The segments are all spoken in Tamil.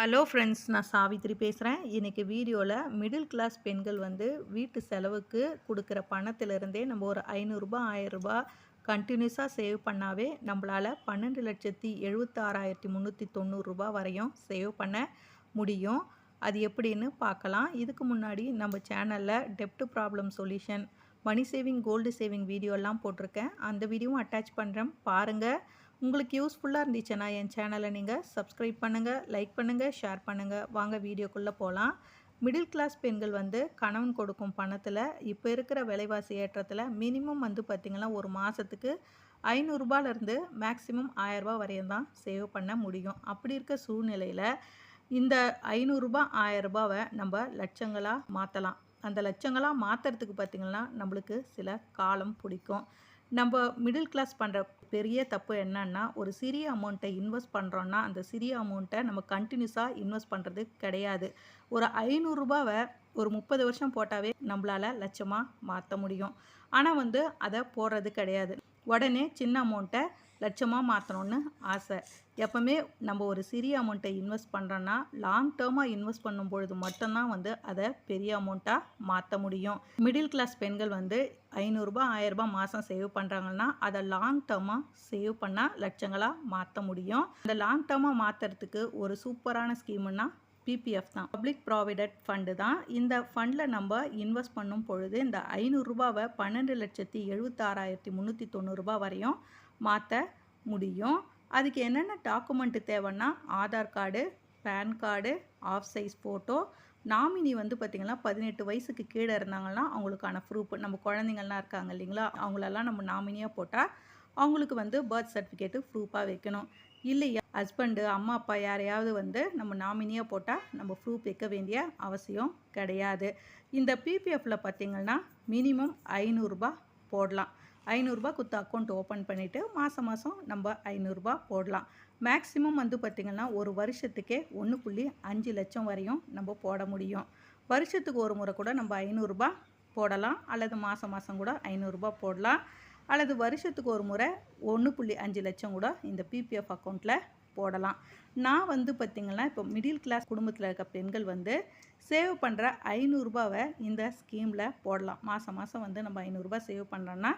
ஹலோ ஃப்ரெண்ட்ஸ் நான் சாவித்ரி பேசுகிறேன் இன்றைக்கி வீடியோவில் மிடில் கிளாஸ் பெண்கள் வந்து வீட்டு செலவுக்கு கொடுக்குற பணத்திலிருந்தே நம்ம ஒரு ஐநூறுரூபா ஆயிரரூபா கண்டினியூஸாக சேவ் பண்ணாவே நம்மளால் பன்னெண்டு லட்சத்தி எழுபத்தாறாயிரத்தி முந்நூற்றி தொண்ணூறுரூபா வரையும் சேவ் பண்ண முடியும். அது எப்படின்னு பார்க்கலாம். இதுக்கு முன்னாடி நம்ம சேனலில் டெப்ட் problem solution money saving gold saving வீடியோலாம் போட்டிருக்கேன். அந்த வீடியோவும் அட்டாச் பண்ணுறேன் பாருங்கள் உங்களுக்கு யூஸ்ஃபுல்லாக இருந்துச்சுன்னா என் சேனலை நீங்கள் சப்ஸ்கிரைப் பண்ணுங்கள் லைக் பண்ணுங்கள் ஷேர் பண்ணுங்கள் வாங்க வீடியோக்குள்ளே போகலாம் மிடில் கிளாஸ் பெண்கள் வந்து கணவன் கொடுக்கும் பணத்தில் இப்போ இருக்கிற விலைவாசி ஏற்றத்தில் மினிமம் வந்து பார்த்திங்கன்னா ஒரு மாதத்துக்கு ஐநூறுரூபாலேருந்து மேக்ஸிமம் ஆயரரூபா வரையும் தான் சேவ் பண்ண முடியும். அப்படி இருக்க சூழ்நிலையில் இந்த ஐநூறுரூபா ஆயரரூபாவை நம்ம லட்சங்களாக மாற்றலாம் அந்த லட்சங்களாக மாற்றுறதுக்கு பார்த்திங்கன்னா நம்மளுக்கு சில காலம் பிடிக்கும். நம்ம மிடில் கிளாஸ் பண்ணுற பெரிய தப்பு என்னன்னா ஒரு சிறிய அமௌண்ட்டை இன்வெஸ்ட் பண்ணுறோன்னா அந்த சிறிய அமௌண்ட்டை நம்ம கண்டினியூஸாக இன்வெஸ்ட் பண்ணுறது கிடையாது. ஒரு ஐநூறுரூபாவை ஒரு முப்பது வருஷம் போட்டாவே நம்மளால் லட்சமாக மாற்ற முடியும். ஆனால் வந்து அதை போடுறது கிடையாது. உடனே சின்ன அமௌண்ட்டை லட்சமாக மாற்றணும்னு ஆசை. எப்போவுமே நம்ம ஒரு சிறிய அமௌண்ட்டை இன்வெஸ்ட் பண்ணுறோன்னா லாங் டேர்மாக இன்வெஸ்ட் பண்ணும் பொழுது மட்டும்தான் வந்து அதை பெரிய அமௌண்ட்டாக மாற்ற முடியும். மிடில் கிளாஸ் பெண்கள் வந்து ஐநூறுரூபா ஆயிரரூபா மாதம் சேவ் பண்ணுறாங்கன்னா அதை லாங் டேர்மாக சேவ் பண்ணால் லட்சங்களாக மாற்ற முடியும். அந்த லாங் டேர்மாக மாற்றுறதுக்கு ஒரு சூப்பரான ஸ்கீமுன்னா பிபிஎஃப் தான். பப்ளிக் ப்ராவிடெட் ஃபண்டு தான். இந்த ஃபண்டில் நம்ம இன்வெஸ்ட் பண்ணும் பொழுது இந்த ஐநூறுரூபாவை பன்னெண்டு லட்சத்தி எழுபத்தாறாயிரத்தி முந்நூற்றி தொண்ணூறுரூபா வரையும் மாற்ற முடியும். அதுக்கு என்னென்ன டாக்குமெண்ட்டு தேவைன்னா Aadhaar card PAN card half size photo nominee வந்து பார்த்திங்கன்னா பதினெட்டு வயசுக்கு கீழே இருந்தாங்கன்னா அவங்களுக்கான ப்ரூஃப் நம்ம குழந்தைங்கள்லாம் இருக்காங்க இல்லைங்களா அவங்களெல்லாம் நம்ம நாமினியாக போட்டால் அவங்களுக்கு வந்து பர்த் சர்டிஃபிகேட்டு ப்ரூஃபாக வைக்கணும். இல்லையா ஹஸ்பண்டு அம்மா அப்பா யாரையாவது வந்து நம்ம நாமினியாக போட்டால் நம்ம ப்ரூஃப் வைக்க வேண்டிய அவசியம் கிடையாது. இந்த பிபிஎஃப்பில் பார்த்திங்கன்னா மினிமம் ஐநூறுரூபா போடலாம். ஐநூறுரூபா கொடுத்து அக்கௌண்ட் ஓப்பன் பண்ணிவிட்டு மாதம் மாதம் நம்ம ஐநூறுரூபா போடலாம். மேக்ஸிமம் வந்து பார்த்திங்கன்னா ஒரு வருஷத்துக்கே ஒன்று புள்ளி அஞ்சு லட்சம் வரையும் நம்ம போட முடியும். வருஷத்துக்கு ஒரு முறை கூட நம்ம ஐநூறுரூபா போடலாம். அல்லது மாதம் மாதம் கூட ஐநூறுரூபா போடலாம். அல்லது வருஷத்துக்கு ஒரு முறை ஒன்று புள்ளி அஞ்சு லட்சம் கூட இந்த பிபிஎஃப் அக்கௌண்ட்டில் போடலாம். நான் வந்து பார்த்திங்கன்னா இப்போ மிடில் கிளாஸ் குடும்பத்தில் இருக்க பெண்கள் வந்து சேவ் பண்ணுற ஐநூறுரூபாவை இந்த ஸ்கீமில் போடலாம். மாதம் மாதம் வந்து நம்ம ஐநூறுரூபா சேவ் பண்ணுறோன்னா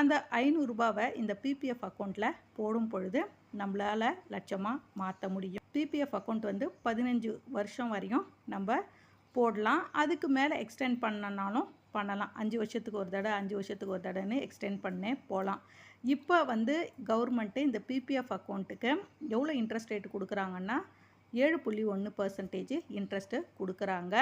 அந்த ஐநூறுரூபாவை இந்த பிபிஎஃப் அக்கௌண்ட்டில் போடும் பொழுது நம்மளால் லட்சமாக மாற்ற முடியும். பிபிஎஃப் அக்கௌண்ட் வந்து பதினஞ்சு வருஷம் வரையும் நம்ம போடலாம். அதுக்கு மேலே எக்ஸ்டெண்ட் பண்ணனாலும் பண்ணலாம். அஞ்சு வருஷத்துக்கு ஒரு தடவை அஞ்சு வருஷத்துக்கு ஒரு தடவைன்னு எக்ஸ்டெண்ட் பண்ணே போகலாம் இப்போ வந்து கவர்மெண்ட்டு இந்த பிபிஎஃப் அக்கௌண்ட்டுக்கு எவ்வளோ இன்ட்ரெஸ்ட் ரேட்டு கொடுக்குறாங்கன்னா ஏழு புள்ளி ஒன்று பர்சன்டேஜ் இன்ட்ரெஸ்ட்டு கொடுக்குறாங்க.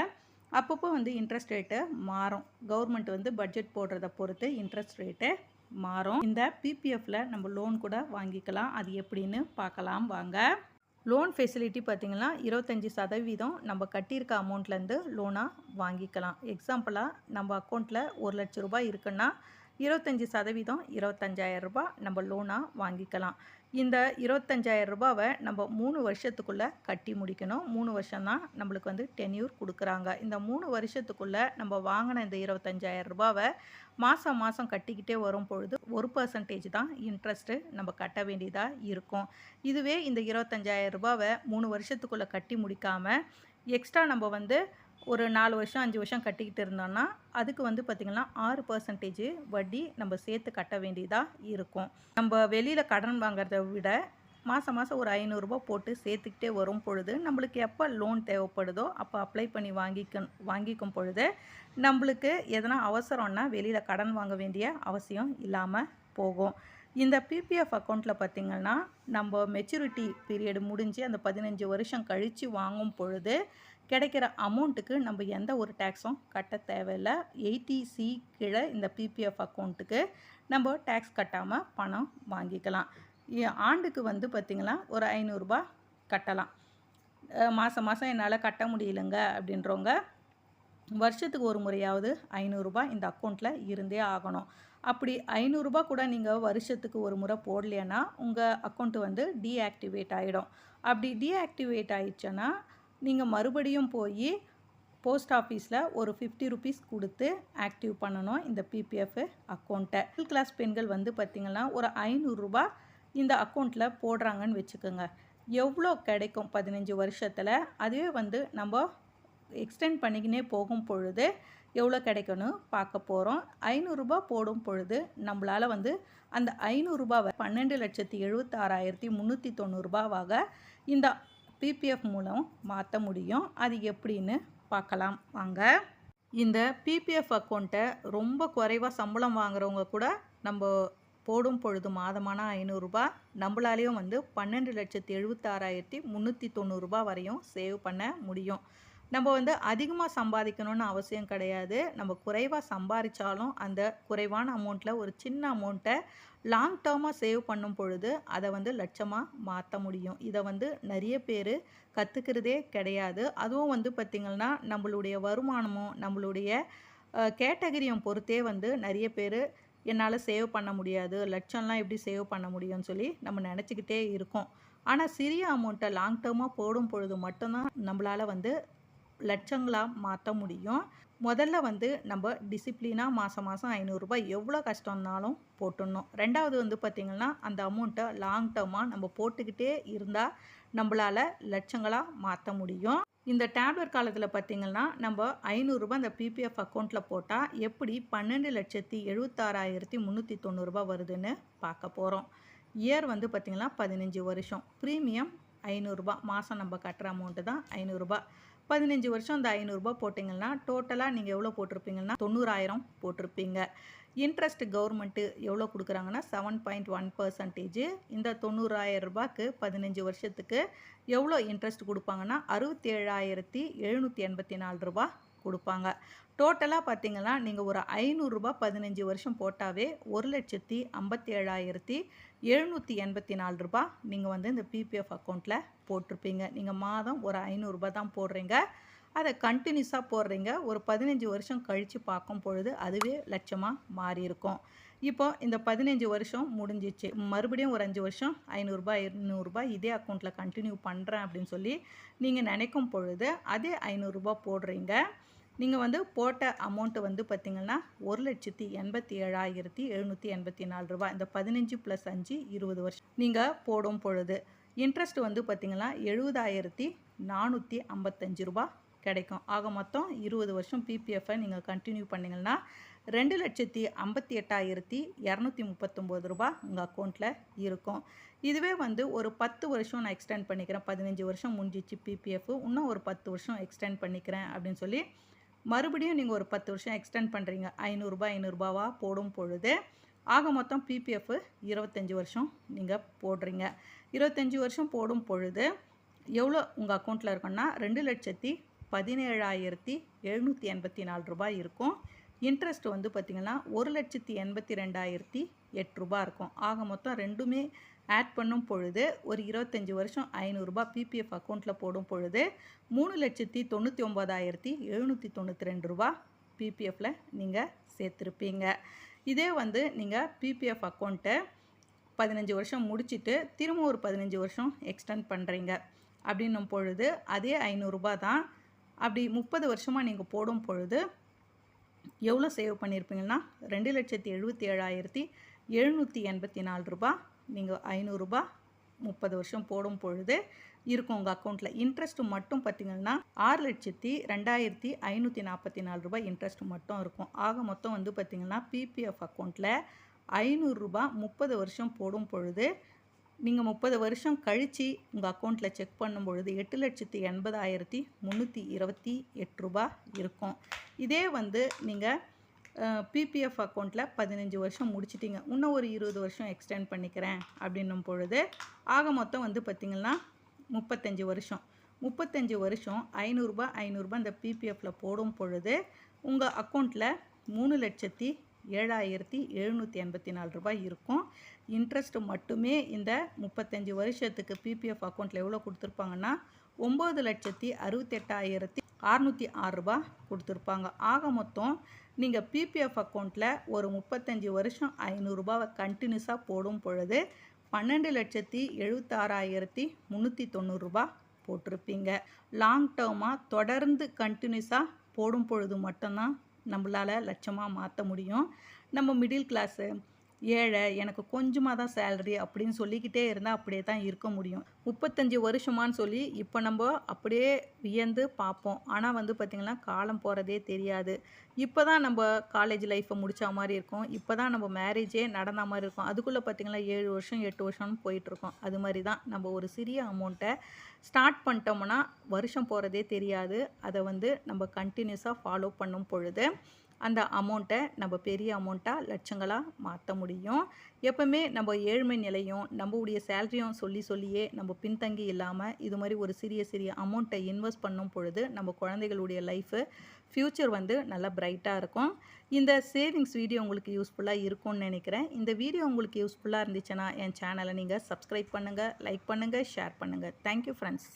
அப்பப்போ வந்து இன்ட்ரெஸ்ட் ரேட்டு மாறும். கவர்மெண்ட் வந்து பட்ஜெட் போடுறத பொறுத்து இன்ட்ரெஸ்ட் ரேட்டு மாறும். இந்த பிபிஎஃப்ல நம்ம லோன் கூட வாங்கிக்கலாம். அது எப்படின்னு பார்க்கலாம் வாங்க. லோன் ஃபெசிலிட்டி பார்த்திங்கன்னா இருபத்தஞ்சி சதவீதம் நம்ம கட்டியிருக்க அமௌண்ட்லேருந்து லோனாக வாங்கிக்கலாம். எக்ஸாம்பிளாக நம்ம அக்கௌண்ட்டில் ஒரு லட்ச ரூபாய் இருக்குன்னா இருபத்தஞ்சி சதவீதம் இருபத்தஞ்சாயிரம் ரூபாய் நம்ம லோனாக வாங்கிக்கலாம். இந்த இருபத்தஞ்சாயிரம் ரூபாவை நம்ம மூணு வருஷத்துக்குள்ளே கட்டி முடிக்கணும். மூணு வருஷம்தான் நம்மளுக்கு வந்து டென்யூர் கொடுக்குறாங்க. இந்த மூணு வருஷத்துக்குள்ளே நம்ம வாங்கின இந்த இருபத்தஞ்சாயிரம் ரூபாவை மாதம் மாதம் கட்டிக்கிட்டே வரும் பொழுது ஒரு பர்சன்டேஜ் தான் இன்ட்ரெஸ்ட்டு நம்ம கட்ட வேண்டியதாக இருக்கும். இதுவே இந்த இருபத்தஞ்சாயிரம் ரூபாவை மூணு வருஷத்துக்குள்ளே கட்டி முடிக்காமல் எக்ஸ்ட்ரா நம்ம வந்து ஒரு நாலு வருஷம் அஞ்சு வருஷம் கட்டிக்கிட்டு இருந்தோம்னா அதுக்கு வந்து பார்த்திங்கன்னா ஆறு பர்சன்டேஜ் வட்டி நம்ம சேர்த்து கட்ட வேண்டியதாக இருக்கும். நம்ம வெளியில் கடன் வாங்குறத விட மாதம் மாதம் ஒரு ஐநூறுரூபா போட்டு சேர்த்துக்கிட்டே வரும் பொழுது நம்மளுக்கு எப்போ லோன் தேவைப்படுதோ அப்போ அப்ளை பண்ணி வாங்கிக்க வாங்கிக்கும் பொழுது நம்மளுக்கு எதனா அவசரம்னா வெளியில் கடன் வாங்க வேண்டிய அவசியம் இல்லாமல் போகும். இந்த பிபிஎஃப் அக்கௌண்ட்டில் பார்த்திங்கன்னா நம்ம மெச்சூரிட்டி பீரியடு முடிஞ்சு அந்த பதினஞ்சு வருஷம் கழித்து வாங்கும் பொழுது கிடைக்கிற அமௌண்ட்டுக்கு நம்ம எந்த ஒரு டேக்ஸும் கட்ட தேவையில்லை. எயிட்டி சி கீழே இந்த பிபிஎஃப் அக்கௌண்ட்டுக்கு நம்ம டேக்ஸ் கட்டாமல் பணம் வாங்கிக்கலாம். ஆண்டுக்கு வந்து பார்த்திங்கன்னா ஒரு ஐநூறுரூபா கட்டலாம். மாதம் மாதம் என்னால் கட்ட முடியலங்க அப்படின்றவங்க வருஷத்துக்கு ஒரு முறையாவது ஐநூறுரூபா இந்த அக்கௌண்ட்டில் இருந்தே ஆகணும். அப்படி ஐநூறுரூபா கூட நீங்கள் வருஷத்துக்கு ஒரு முறை போடலைன்னா உங்கள் அக்கௌண்ட்டு வந்து டீஆக்டிவேட் ஆகிடும் அப்படி டீஆக்டிவேட் ஆகிடுச்சுன்னா நீங்கள் மறுபடியும் போய் போஸ்ட் ஆஃபீஸில் ஒரு ஃபிஃப்டி ருபீஸ் கொடுத்து ஆக்டிவ் பண்ணணும் இந்த பிபிஎஃப் அக்கௌண்ட்டை மிடில் கிளாஸ் பெண்கள் வந்து பார்த்திங்கன்னா ஒரு ஐநூறுரூபா இந்த அக்கௌண்ட்டில் போடுறாங்கன்னு வச்சுக்கோங்க. எவ்வளோ கிடைக்கும்? பதினஞ்சு வருஷத்தில் அதுவே வந்து நம்ம எக்ஸ்டெண்ட் பண்ணிக்கினே போகும் பொழுது எவ்வளோ கிடைக்கும்னு பார்க்க போகிறோம் ஐநூறுரூபா போடும் பொழுது நம்மளால் வந்து அந்த ஐநூறுரூபாவை பன்னெண்டு லட்சத்தி எழுபத்தாறாயிரத்தி முந்நூற்றி தொண்ணூறுரூபாவாக இந்த பிபிஎஃப் மூலம் மாற்ற முடியும். அது எப்படின்னு பார்க்கலாம். வாங்க. இந்த பிபிஎஃப் அக்கௌண்ட்டை ரொம்ப குறைவாக சம்பளம் வாங்குறவங்க கூட நம்ம போடும் பொழுது மாதமான ஐநூறுரூபா நம்மளாலேயும் வந்து பன்னெண்டு லட்சத்தி எழுபத்தாறாயிரத்தி முந்நூற்றி தொண்ணூறுரூபா வரையும் சேவ் பண்ண முடியும். நம்ம வந்து அதிகமாக சம்பாதிக்கணும்னு அவசியம் கிடையாது. நம்ம குறைவாக சம்பாதிச்சாலும் அந்த குறைவான அமௌண்ட்டில் ஒரு சின்ன அமௌண்ட்டை லாங் டேர்மாக சேவ் பண்ணும் பொழுது அதை வந்து லட்சமாக மாற்ற முடியும். இதை வந்து நிறைய பேர் கற்றுக்கிறதே கிடையாது. அதுவும் வந்து பார்த்திங்கன்னா நம்மளுடைய வருமானமும் நம்மளுடைய கேட்டகரியும் பொறுத்தே வந்து நிறைய பேர் என்னால் சேவ் பண்ண முடியாது. லட்சம்லாம் எப்படி சேவ் பண்ண முடியும்னு சொல்லி நம்ம நினச்சிக்கிட்டே இருக்கோம். ஆனால் சிறிய அமௌண்ட்டை லாங் டேர்மாக போடும் பொழுது மட்டும்தான் நம்மளால் வந்து லட்சங்களாக மாற்ற முடியும். முதல்ல வந்து நம்ம டிசிப்ளினாக மாதம் மாதம் ஐநூறுரூபா எவ்வளோ கஷ்டம்னாலும் போட்டுடணும். ரெண்டாவது வந்து பார்த்திங்கன்னா அந்த அமௌண்ட்டை லாங் டேர்மாக நம்ம போட்டுக்கிட்டே இருந்தால் நம்மளால் லட்சங்களாக மாற்ற முடியும். இந்த டேப்லெட் காலத்தில் பார்த்திங்கன்னா நம்ம ஐநூறுரூபா அந்த பிபிஎஃப் அக்கௌண்ட்டில் போட்டால் எப்படி பன்னெண்டு லட்சத்தி எழுபத்தாறாயிரத்தி முந்நூற்றி தொண்ணூறுரூபா வருதுன்னு பார்க்க போகிறோம் இயர் வந்து பார்த்திங்கன்னா பதினஞ்சு வருஷம். ப்ரீமியம் ஐநூறுரூபா மாதம் நம்ம கட்டுற அமௌண்ட்டு தான் ஐநூறுரூபா பதினஞ்சு வருஷம் இந்த ஐநூறுரூபா போட்டிங்கன்னா டோட்டலாக நீங்கள் எவ்வளோ போட்டிருப்பீங்கன்னா தொண்ணூறாயிரம் போட்டிருப்பீங்க. இன்ட்ரெஸ்ட் கவர்மெண்ட்டு எவ்வளோ கொடுக்குறாங்கன்னா செவன் பாயிண்ட் ஒன் பர்சன்டேஜ் இந்த தொண்ணூறாயிரம் ரூபாய்க்கு பதினஞ்சு வருஷத்துக்கு எவ்வளோ இன்ட்ரெஸ்ட் கொடுப்பாங்கன்னா அறுபத்தேழாயிரத்தி எழுநூற்றி எண்பத்தி நாலு ரூபா கொடுப்பாங்க. டோட்டலாக பார்த்தீங்கன்னா நீங்கள் ஒரு ஐநூறுரூபா பதினஞ்சு வருஷம் போட்டாவே ஒரு லட்சத்தி ஐம்பத்தி ஏழாயிரத்தி எழுநூற்றி எண்பத்தி நாலு ரூபா நீங்கள் வந்து இந்த பிபிஎஃப் அக்கௌண்ட்டில் போட்டிருப்பீங்க. நீங்கள் மாதம் ஒரு ஐநூறுரூபா தான் போடுறீங்க. அதை கண்டினியூஸாக போடுறீங்க. ஒரு பதினஞ்சு வருஷம் கழித்து பார்க்கும் பொழுது அதுவே லட்சமாக மாறி இருக்கும் இப்போ இந்த பதினஞ்சு வருஷம் முடிஞ்சிச்சு. மறுபடியும் ஒரு அஞ்சு வருஷம் ஐநூறுரூபா இருநூறுபா இதே அக்கௌண்ட்டில் கண்டினியூ பண்ணுறேன் அப்படின்னு சொல்லி நீங்கள் நினைக்கும் பொழுது அதே ஐநூறுரூபா போடுறீங்க. நீங்கள் வந்து போட்ட அமௌண்ட்டு வந்து பார்த்திங்கன்னா ஒரு லட்சத்தி எண்பத்தி ஏழாயிரத்தி எழுநூற்றி எண்பத்தி நாலு ரூபா இந்த பதினஞ்சு ப்ளஸ் அஞ்சு இருபது வருஷம் நீங்கள் போடும் பொழுது இன்ட்ரெஸ்ட் வந்து பார்த்திங்கன்னா எழுபதாயிரத்தி நானூற்றி ஐம்பத்தஞ்சு ரூபா கிடைக்கும். ஆக மொத்தம் இருபது வருஷம் பிபிஎஃப்பை நீங்கள் கண்டினியூ பண்ணிங்கன்னா ரெண்டு லட்சத்தி ஐம்பத்தி எட்டாயிரத்தி இரநூத்தி முப்பத்தொம்போது ரூபா உங்கள் அக்கௌண்ட்டில் இருக்கும். இதுவே வந்து ஒரு பத்து வருஷம் நான் எக்ஸ்டெண்ட் பண்ணிக்கிறேன். பதினஞ்சு வருஷம் முடிஞ்சிச்சு பிபிஎஃப் இன்னும் ஒரு பத்து வருஷம் எக்ஸ்டெண்ட் பண்ணிக்கிறேன் அப்படின்னு சொல்லி மறுபடியும் நீங்கள் ஒரு பத்து வருஷம் எக்ஸ்டெண்ட் பண்ணுறீங்க ஐநூறுரூபா ஐநூறுரூபாவாக போடும் பொழுது ஆக மொத்தம் பிபிஎஃப் இருபத்தஞ்சி வருஷம் நீங்கள் போடுறீங்க. இருபத்தஞ்சி வருஷம் போடும் பொழுது எவ்வளோ உங்கள் அக்கௌண்ட்டில் இருக்குன்னா ரெண்டு லட்சத்தி பதினேழாயிரத்தி எழுநூற்றி எண்பத்தி நாலு ரூபாய் இருக்கும். இன்ட்ரெஸ்ட் வந்து பார்த்திங்கன்னா ஒரு லட்சத்தி எண்பத்தி ரெண்டாயிரத்தி எட்டு ரூபா இருக்கும். ஆக மொத்தம் ரெண்டுமே ஆட் பண்ணும் பொழுது ஒரு இருபத்தஞ்சி வருஷம் ஐநூறுரூபா பிபிஎஃப் அக்கௌண்ட்டில் போடும் பொழுது மூணு லட்சத்தி தொண்ணூற்றி ஒம்பதாயிரத்தி எழுநூற்றி தொண்ணூற்றி ரெண்டு ரூபா பிபிஎஃப்பில் நீங்கள் சேர்த்துருப்பீங்க. இதே வந்து நீங்கள் பிபிஎஃப் அக்கௌண்ட்டை பதினஞ்சு வருஷம் முடிச்சுட்டு திரும்ப ஒரு பதினஞ்சு வருஷம் எக்ஸ்டெண்ட் பண்ணுறீங்க அப்படின்னும் பொழுது அதே ஐநூறுரூபா தான் அப்படி முப்பது வருஷமாக நீங்கள் போடும் பொழுது எவ்வளோ சேவ் பண்ணியிருப்பீங்கன்னா ரெண்டு லட்சத்தி எழுபத்தி ஏழாயிரத்தி எழுநூற்றி எண்பத்தி நாலு ரூபா நீங்கள் ஐநூறுரூபா முப்பது வருஷம் போடும் பொழுது இருக்கும் உங்கள் அக்கௌண்ட்டில் இன்ட்ரெஸ்ட்டு மட்டும் பார்த்திங்கன்னா ஆறு லட்சத்தி ரெண்டாயிரத்தி ஐநூற்றி நாற்பத்தி நாலு ரூபாய் இன்ட்ரெஸ்ட் மட்டும் இருக்கும். ஆக மொத்தம் வந்து பார்த்திங்கன்னா பிபிஎஃப் அக்கௌண்ட்டில் ஐநூறுரூபா முப்பது வருஷம் போடும் பொழுது நீங்கள் முப்பது வருஷம் கழித்து உங்கள் அக்கௌண்ட்டில் செக் பண்ணும் பொழுது எட்டு லட்சத்தி எண்பதாயிரத்தி முந்நூற்றி இருபத்தி எட்டு ரூபா இருக்கும். இதே வந்து நீங்கள் பிபிஎஃப் அக்கௌண்ட்டில் பதினஞ்சு வருஷம் முடிச்சிட்டிங்க. இன்னும் ஒரு இருபது வருஷம் எக்ஸ்டெண்ட் பண்ணிக்கிறேன் அப்படின்னும் பொழுது ஆக மொத்தம் வந்து பார்த்திங்கன்னா முப்பத்தஞ்சு வருஷம். முப்பத்தஞ்சு வருஷம் ஐநூறுரூபா ஐநூறுரூபா இந்த பிபிஎஃப்பில் போடும் பொழுது உங்கள் அக்கௌண்ட்டில் மூணு லட்சத்தி ஏழாயிரத்தி எழுநூற்றி எண்பத்தி நாலு ரூபாய் இருக்கும். இன்ட்ரெஸ்ட் மட்டுமே இந்த முப்பத்தஞ்சு வருஷத்துக்கு பிபிஎஃப் அக்கௌண்ட்டில் எவ்வளோ கொடுத்துருப்பாங்கன்னா ஒம்பது லட்சத்தி அறுபத்தெட்டாயிரத்தி அறுநூற்றி ஆறு ரூபா கொடுத்துருப்பாங்க. ஆக மொத்தம் நீங்கள் பிபிஎஃப் அக்கௌண்ட்டில் ஒரு முப்பத்தஞ்சு வருஷம் ஐநூறுரூபாவை கண்டினியூஸாக போடும் பொழுது பன்னெண்டு லட்சத்தி எழுபத்தாறாயிரத்தி முந்நூற்றி தொண்ணூறுரூபா போட்டிருப்பீங்க. லாங் டேர்மாக தொடர்ந்து கண்டினியூஸாக போடும் பொழுது மட்டும்தான் நம்மளால் லட்சமாக மாற்ற முடியும். நம்ம மிடில் கிளாஸு ஏழை எனக்கு கொஞ்சமாக தான் சேலரி அப்படின்னு சொல்லிக்கிட்டே இருந்தால் அப்படியே தான் இருக்க முடியும். முப்பத்தஞ்சு வருஷமான்னு சொல்லி இப்போ நம்ம அப்படியே வியந்து பார்ப்போம். ஆனால் வந்து பார்த்திங்கன்னா காலம் போகிறதே தெரியாது. இப்போ தான் நம்ம காலேஜ் லைஃப்பை முடித்த மாதிரி இருக்கும். இப்போ தான் நம்ம மேரேஜே நடந்த மாதிரி இருக்கும். அதுக்குள்ளே பார்த்திங்கன்னா ஏழு வருஷம் எட்டு வருஷம்னு போயிட்டுருக்கோம் அது மாதிரி தான் நம்ம ஒரு சிறிய அமௌண்ட்டை ஸ்டார்ட் பண்ணிட்டோம்னா வருஷம் போகிறதே தெரியாது. அதை வந்து நம்ம கண்டினியூஸாக ஃபாலோ பண்ணும் பொழுது அந்த அமௌண்ட்டை நம்ம பெரிய அமௌண்ட்டாக லட்சங்களாக மாற்ற முடியும். எப்போவுமே நம்ம ஏழ்மை நிலையும் நம்மளுடைய சேலரியும் சொல்லி சொல்லியே நம்ம பின்தங்கி இல்லாமல் இது மாதிரி ஒரு சிறிய சிறிய அமௌண்ட்டை இன்வெஸ்ட் பண்ணும் பொழுது நம்ம குழந்தைகளுடைய லைஃபு ஃப்யூச்சர் வந்து நல்லா பிரைட்டாக இருக்கும். இந்த சேவிங்ஸ் வீடியோ உங்களுக்கு யூஸ்ஃபுல்லாக இருக்கும்னு நினைக்கிறேன். இந்த வீடியோ உங்களுக்கு யூஸ்ஃபுல்லாக இருந்துச்சுன்னா என் சேனலை நீங்கள் சப்ஸ்கிரைப் பண்ணுங்கள் லைக் பண்ணுங்கள் ஷேர் பண்ணுங்கள் தேங்க்யூ ஃப்ரெண்ட்ஸ்